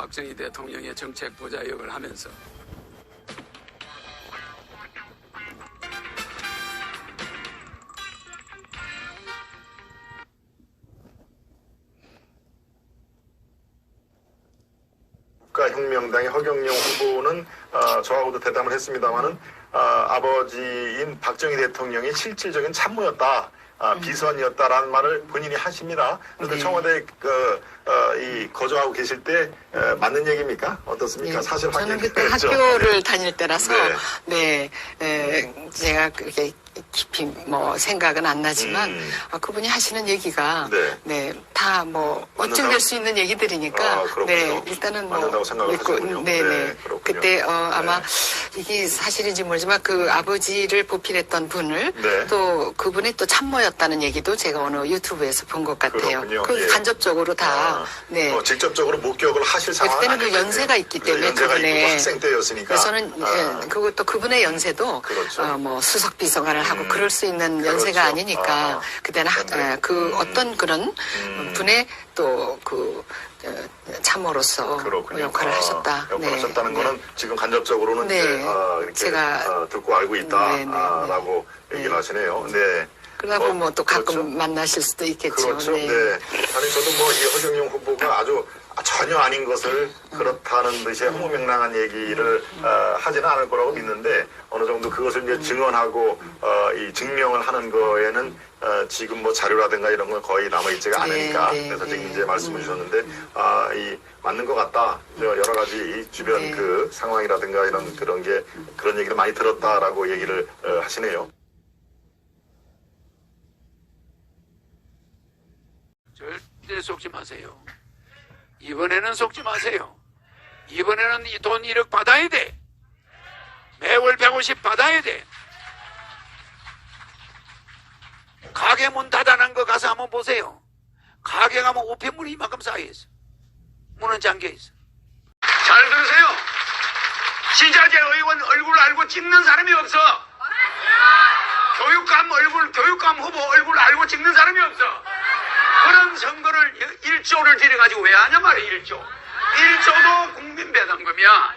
박정희 대통령의 정책 보좌 역을 하면서 국가혁명당의 허경영 후보는 어, 저하고도 대담을 했습니다마는 어, 아버지인 박정희 대통령이 실질적인 참모였다. 아, 비선이었다라는 말을 본인이 하십니다. 그런데 음. 네. 청와대 그, 어, 이 거주하고 계실 때 에, 맞는 얘기입니까? 어떻습니까? 예, 사실 저는 그때 됐죠. 학교를 다닐 때라서 네. 네, 에, 제가 그렇게 깊이 뭐 생각은 안 나지만 음. 아, 그분이 하시는 얘기가 네. 다뭐 맞는다고? 입증될 수 있는 얘기들이니까 아. 네 일단은 뭐 믿고, 하시는군요. 네, 네, 네. 그때 어, 아마 네. 이게 사실인지 모르지만 그 아버지를 보필했던 분을 네. 또 그분이 또 참모였다는 얘기도 제가 어느 유튜브에서 본 것 같아요. 그렇군요. 그 예. 간접적으로 다 아, 네. 어, 직접적으로 목격을 하실 상황은 그때는 그. 연세가 있기 때문에 연세가 그분의- 있고 학생 때였으니까. 그래서는 아, 예, 그것도 그분의 연세도 그렇죠. 어, 뭐 수석 비서관을 하고 음, 그럴 수 있는 그렇죠. 연세가 아니니까 아, 그때는 하- 그런데, 에, 그 음. 어떤 그런 음. 분의 또그 참모로서 그렇군요. 역할을 아, 하셨다. 역할을 하셨다는 거는 지금 간접적으로는 네. 이제 아, 제가- 아, 듣고 알고 네, 네, 네. 있다라고 얘기를 네. 하시네요. 네. 그러다 보면 뭐 또 가끔 그렇죠. 만나실 수도 있겠죠. 그렇죠. 네. 아니 저도 뭐 이 허경영 후보가 아주 전혀 아닌 것을 그렇다는 듯이 허무맹랑한 얘기를 어, 하지는 않을 거라고 믿는데 그것을 이제 증언하고 어, 이 증명을 하는 거에는 어, 지금 뭐 자료라든가 이런 건 거의 남아있지가 네, 않으니까 네, 그래서 네. 지금 이제 말씀을 주셨는데 아, 이 맞는 것 같다. 저 여러 가지 이 주변 네. 그 상황이라든가 이런 그런 게 그런 얘기를 많이 들었다라고 얘기를 어, 하시네요. 절대 속지 마세요. 이번에는 속지 마세요. 이번에는 이 돈 1억 받아야 돼. 매월 150 받아야 돼. 가게 문 닫아놓은 거 가서 한번 보세요. 가게 가면 우편물이 이만큼 쌓여있어. 문은 잠겨있어. 잘 들으세요. 시자재 의원 얼굴 알고 찍는 사람이 없어. 교육감 얼굴, 교육감 후보 얼굴 알고 찍는 사람이 없어. 그런 선거를 1조를 들여가지고 왜 하냐 말이야 1조 1조도 국민 배당금이야